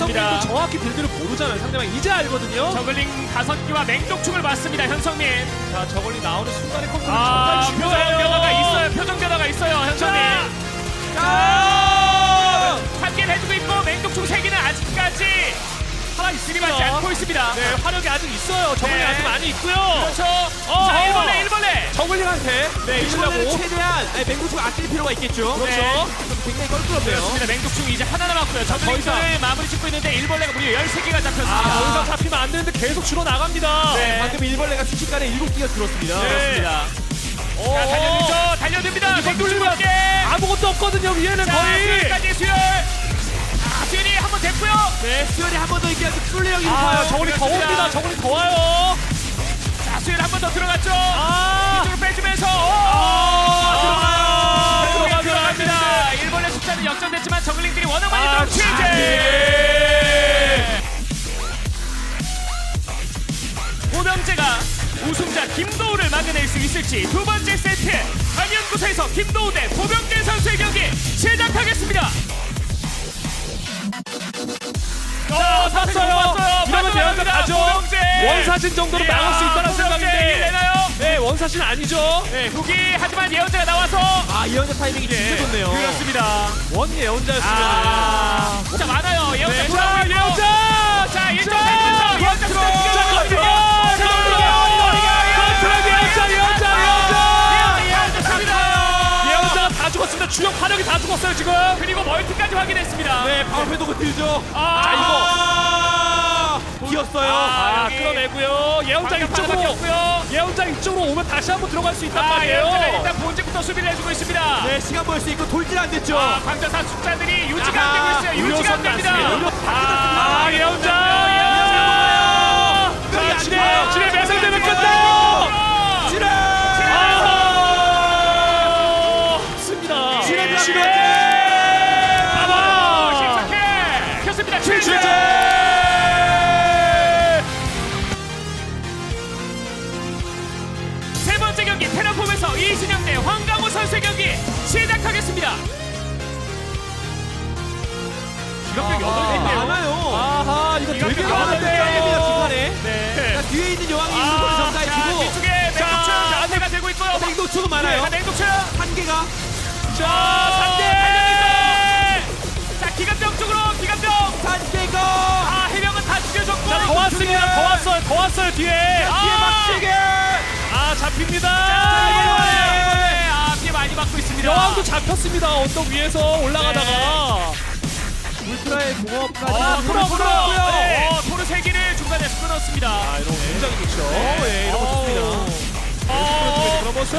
현성민도 정확히 빌드를 모르잖아요. 상대방 이제 알거든요. 저글링 다섯 개와 맹독충을 맞습니다. 현성민. 자, 저걸리 나오는 순간에 컨트롤 아, 정말 표정 중요해요. 변화가 있어요. 표정 변화가 있어요. 현성민. 자, 한 개를 해주고 있고 맹독충 세 개는 아직까지 살아 들이맞지 있습니다. 않고 있습니다. 네, 화력이 아직 있어요. 저걸리 네. 아직 많이 있고요. 그렇죠. 어, 자, 어. 일벌레, 일벌레. 저글링한테 네, 이기려고 최대한 아니, 맹구수가 아낄 필요가 있겠죠. 그렇죠. 네. 좀 굉장히 껄끄럽네요. 그렇습니다. 맹독충 이제 하나 남았고요. 더 저글링을 마무리 짓고 있는데 일벌레가 무려 13개가 잡혔습니다. 아, 더 이상 잡히면 안 되는데 계속 줄어 나갑니다. 네. 방금 일벌레가 순식간에 일곱 개가 줄었습니다. 네. 그렇습니다. 오. 자, 달려들죠. 달려듭니다. 맹독충. 아무것도 없거든요. 위에는 자, 거의. 수열까지 수열. 됐고요. 네, 수열이 한 번더 있게 뚫리력이 아, 높아요. 저걸리 더 그렇습니다. 옵니다. 저걸리 더 와요. 자, 수열 한 번 더 들어갔죠. 아, 이쪽으로 빼주면서 아, 들어가요. 들어가요. 들어갑니다. 일본의 숫자는 역전됐지만 저글링들이 워낙 많이 아, 들어 취재. 호명재가 우승자 김도우를 막아낼 수 있을지 두 번째 세트 강연구사에서 김도우 대 호명재 선수의 경기 시작하겠습니다. 자, 샀어요. 이러면 대현자 가죠. 원사진 정도로 막을 수 있다는 호명재 생각인데. 네, 원사진 아니죠. 네, 후기 하지만 예언자가 나와서 아, 이현재 타이밍이 진짜 좋네요. 그렇습니다. 원 예언자였으면. 아, 자 많아요. 예언자 네, 돌아오고 자, 있고. 예언자! 자, 일점 자, 살면서 예언자! 숫자 자, 죽여줬거든요. 컨트롤! 자, 컨트롤! 예언자, 예언자, 예언자! 예언자 습니다 예언자가 다 죽었습니다. 주력 화력이 다 죽었어요, 지금. 그리고 멀티까지 확인했습니다. 네, 방어패도가 들죠. 아, 자, 이거. 아, 기었어요. 아, 여기. 끌어내고요. 예언자 방금 이쪽으로. 없고요. 예언자 이쪽으로 오면 다시 한번 들어갈 수 있단 아, 예언자가 말이에요. 일단 본직부터 수비를 해주고 있습니다. 네, 시간 벌 수 있고 돌진 안 됐죠. 아, 광전사 숫자들이 유지가 안 되고 있어요. 유지가 안 됩니다. 아, 맹독충은 많아요. 자, 맹독충. 한 개가 자, 3대. 자, 기갑병 쪽으로 기갑병. 한 개가 아, 해병은 다 죽여줬고. 자, 더 왔습니다. 더 왔어요. 더 왔어요, 뒤에. 뒤에 아! 막히게. 아, 잡힙니다. 아, 피해 많이 받고 있습니다. 여왕도 잡혔습니다. 언덕 위에서 올라가다가. 울트라의 공업까지 어, 풀어, 풀어. 풀었고요. 네. 어, 토르 세 개를 중간에서 끊었습니다. 아, 이런 거 굉장히 좋죠. 네, 이런 거 좋습니다. 어, 모습.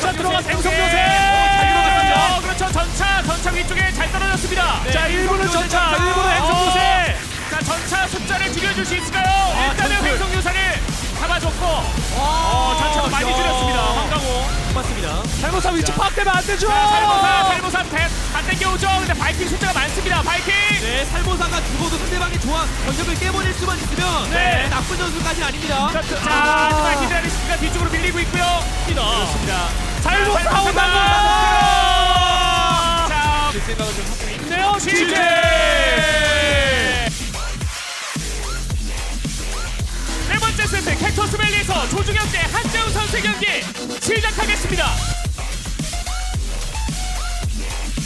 자, 들어가 생성 자, 요새. 어, 그렇죠. 전차, 전차 위쪽에 잘 떨어졌습니다. 자, 1부는 전차, 1부는 행성 요새. 자, 전차 숫자를 줄여줄 수 있을까요? 일단은 전술. 횡성 요사를 잡아줬고, 어, 전차도 많이 줄였습니다. 황강호. 맞습니다. 잘못하면 위치 파악되면 안 되죠. 자, 살모사, 살모사 다, 다 땡겨오죠. 근데 바이킹 숫자가 많습니다. 바이킹. 네, 살모사가 죽어도 상대방의 조합 전력을 깨버릴 수만 있으면 네. 나쁜 전술까지는 아닙니다. 자, 하 히드라리스크가 뒤쪽으로 밀리고 있고요. 그렇습니다. 살모사 살모사 온다. 자, 제 생각은 좀 하고 있는 네요, 취재! 네 번째 세트 캡터스 밸리에서 조중현 대 한재훈 선수의 경기 시작하겠습니다.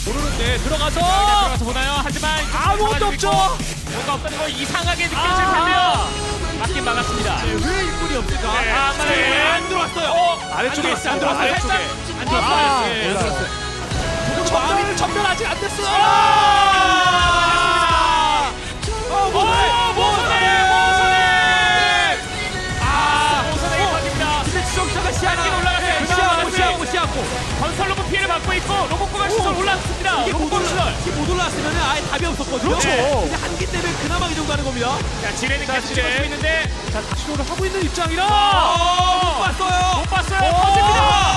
모르는데 들어가서 들어가서 보나요? 하지만 아무것도 없죠. 뭔가 없다는 거 이상하게 느껴질 아. 텐데요. 맞긴 막았습니다. 네, 왜 일꾼이 없을까? 네, 아, 네. 네, 안 들어왔어요. 아래쪽에 안 있어. 들어왔어요. 안 들어왔어요. 아래쪽에. 안 아, 들어왔어요. 예, 예, 안 들어왔어요. 전멸 아직 안 됐어. 어, 시야고 건설 로봇 피해를 받고 있고 로봇공학 시설 올라왔습니다. 이게 못 로봇공. 올라 이게 못 올라왔으면 아예 답이 없었거든요. 그렇죠. 근데 한기 때문에 그나마 이 정도 하는 겁니다. 자, 지뢰는 계속 지뢰. 찍어주고 있는데 자, 치료를 하고 있는 입장이라. 어, 못 봤어요. 못 봤어요. 어. 터집니다.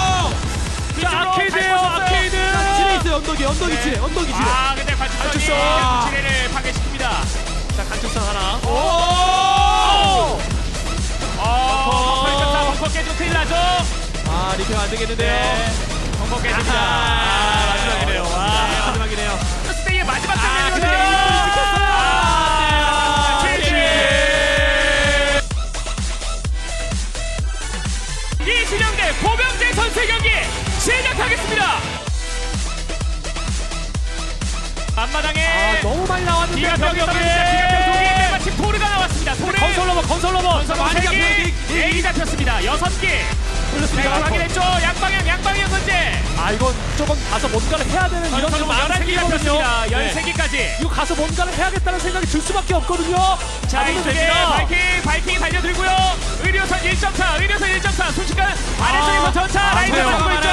자, 뒤쪽으로 아케이드예요, 아케이드. 자, 지뢰 있어요. 언덕이 언덕이 네. 지뢰 언덕이 지뢰. 아, 근데 관측선이 관측선. 지뢰를 파괴시킵니다. 자, 간척선 하나. 오! 어, 벙커니까 벙커 깨지면 큰일 나죠. 아, 리평 안 되겠는데요. 네. 정복 깨집니다. 아, 마지막이네요. 아, 아. 네, 마지막이네요. 스테이의 마지막 장면을 아, 아, 아 네, 네. 앞마당에 아, 너무 많이 나왔는데 기가 병역에 마침 토르가 나왔습니다. 토르 건설 로봇, 건설 로봇. 건설 로봇 3개, 이- 잡혔습니다. 6개. 네, 확인했죠. 양방향, 양방향 현재. 아 이건 조금 가서 뭔가를 해야 되는 이런 열한 개 마음생기거든요 잡혔습니다. 네. 열세 개까지. 이거 가서 뭔가를 해야겠다는 생각이 들 수밖에 없거든요 자 이쪽에. 바이킹 바이킹이 달려들고요 의료선 1.4 의료선 1.4 순식간 아래쪽에서 전차 라인을. 잡고 있죠.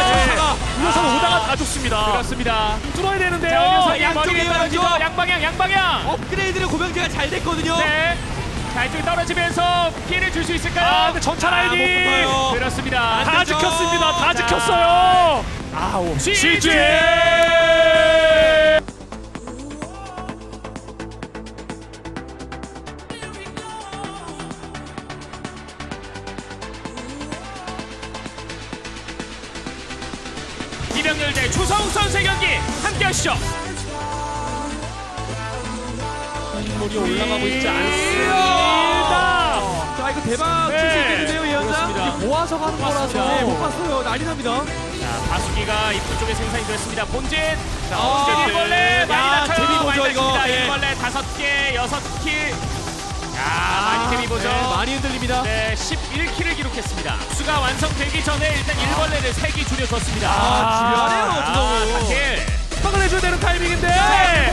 우선 아. 오다가 다 좋습니다 그렇습니다 뚫어야 되는데요 자 의료선 양쪽에. 양방향 양방향 업그레이드는 고병재가 잘 됐거든요. 네. 자 이쪽에 떨어지면서 피해를 줄 수 있을까요? 아 근데 전차 아, 못 라인이 붙어요. 그렇습니다 다 되죠. 지켰습니다 다 자. 지켰어요 아우 CG. 이병렬 대 추성욱 선수의 경기 함께 하시죠 물이 올라가고 있지. 않습니다 자 이거 대박 칠 수 네. 있겠는데요 이 현장? 그렇습니다. 모아서 가는 거라서 네, 못 봤어요. 난리 납니다. 자 바수기가 입구 쪽에 생산이 됐습니다 본진 자 아, 본진 네. 일벌레 많이 야, 재미 많이 보죠, 이거. 다칩니다 네. 일벌레 다섯 개 여섯 킬 야, 많이 재미 보죠. 네, 많이 흔들립니다. 네, 11킬을 기록했습니다. 수가 완성되기 전에 일단 일벌레를 3개 줄여줬습니다. 아, 주변에요, 주성우. 4킬. 팍을 해줘야 되는 타이밍인데 네. 자,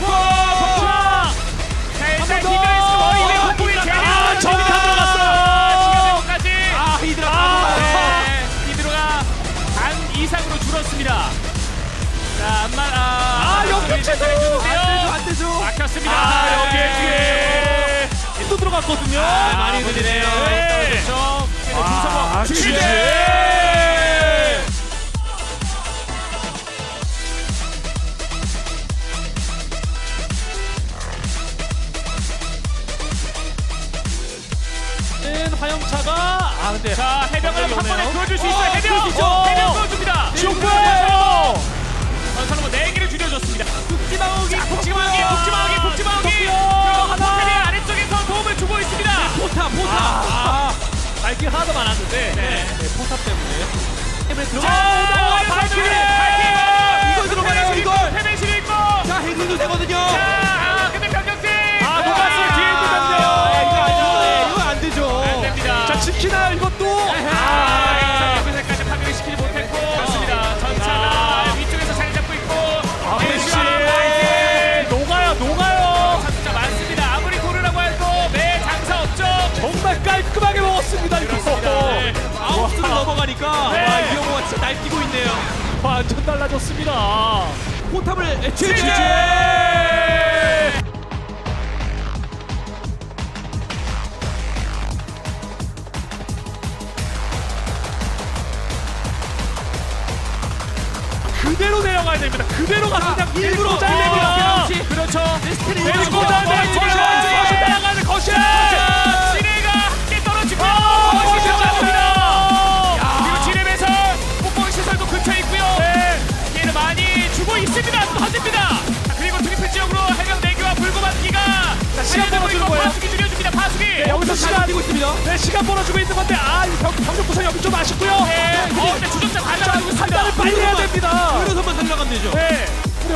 또 들어갔거든요. 아, 많이 흔들리네요. 네. 그렇죠. 아, 주성호 취재. 는 들어가 자, 발길 이 완전 달라졌습니다 포탑을! 애취해 그대로 내려가야 됩니다 그대로 가서 그냥 일부러. 잘립니다 어. 그렇죠. 데스티니 내리고. 거시 따라가는 거시 지뢰가 함께 떨어지고 뛰고 있습니다. 네 시간 벌어주고 있는 건데 아 이 병- 병력 구성 여기 좀 아쉽고요 네. 어, 근데 주전자 다 있습니다. 판단을 빨리 해야 됩니다 의료선만 살려가면 되죠. 네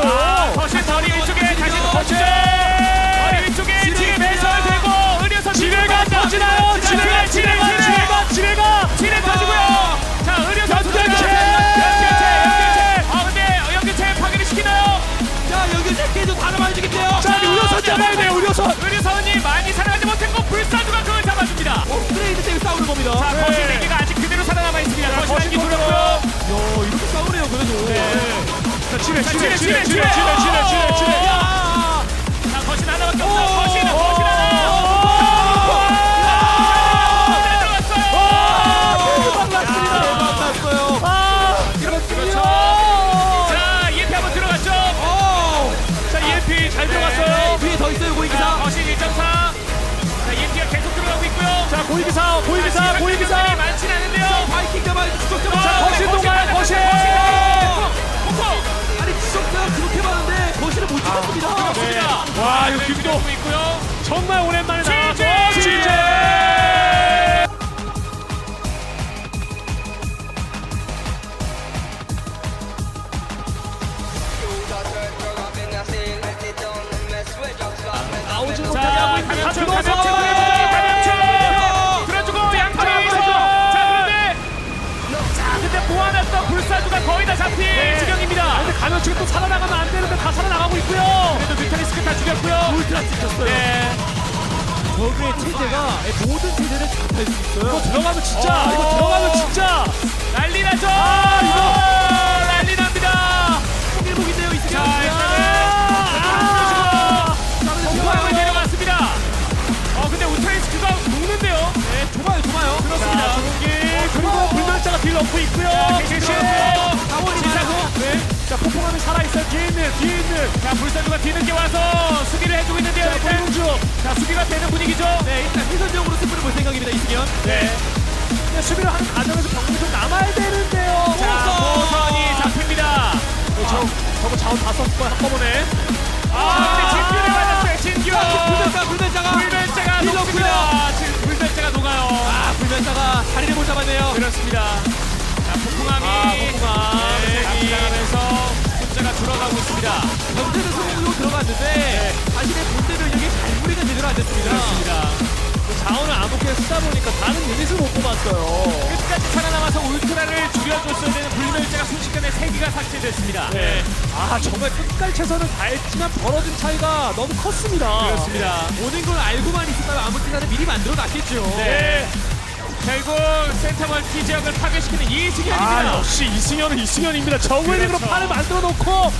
아, 거실 머리 위쪽에 다시 거실 거실. 머리 위쪽에 지뢰 배설되고 의료선 지뢰가 터지나요 지뢰가 지뢰가 지뢰가 지뢰가 자 지뢰 자, 지뢰 지뢰, 지뢰 지 감염충이 또 살아나가면 안 되는데 다 살아나가고 있고요. 그래도 뮤탈리스크 다 죽였고요. 울트라 찍혔어요. 네. 저그의 체제가 모든 체제를 잡할 수 있어요. 이거 들어가면 진짜 어. 이거 들어가면 진짜 난리 나죠. 아, 이거 뒤에 있는, 뒤에 있는. 자, 불사조가 뒤늦게 와서 수비를 해주고 있는데요. 자, 일단. 공중. 자, 수비가 되는 분위기죠. 네, 일단 희선적으로 승부를 볼 생각입니다, 이승현. 네. 네, 수비를 하는 과정에서 병력이 좀 남아야 되는데요. 자, 보선이 잡힙니다. 네, 저, 저거 자원 다 썼고 한꺼번에. 아, 근데 진규를 맞았어요. 진규. 불멸자, 불멸자가. 불멸자가 힐 녹습니다. 지금 불멸자가 녹아요. 아, 불멸자가 자리를 못 잡았네요. 그렇습니다. 자, 폭풍함이 아, 폭풍함. 네, 네. 장면에서 숫자가 줄어가고 있습니다. 전체는 소금으로 들어갔는데 자신의 본대 병력이 발무리가 제대로 안 됐습니다. 그렇습니다. 그 자원을 아무렇게 쓰다 보니까 다른 유닛을 못 뽑았어요. 끝까지 살아남아서 울트라를 줄여줬어야 되는 불멸자가 순식간에 3기가 삭제됐습니다. 네. 아, 정말 끝까지 최선을 다했지만 벌어진 차이가 너무 컸습니다. 그렇습니다. 오는 걸 알고만 있었다면 아무 때나 미리 만들어 놨겠죠. 네. 결국 센터 멀티 지역을 파괴시키는 아, 이승현입니다. 역시 이승현은 이승현입니다. 정글 링으로 그렇죠. 판을 만들어 놓고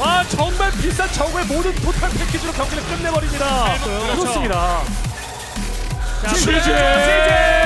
아, 정말 비싼 정글 모든 토탈 패키지로 경기를 끝내버립니다. 그렇죠. 그렇습니다. 자! 취재!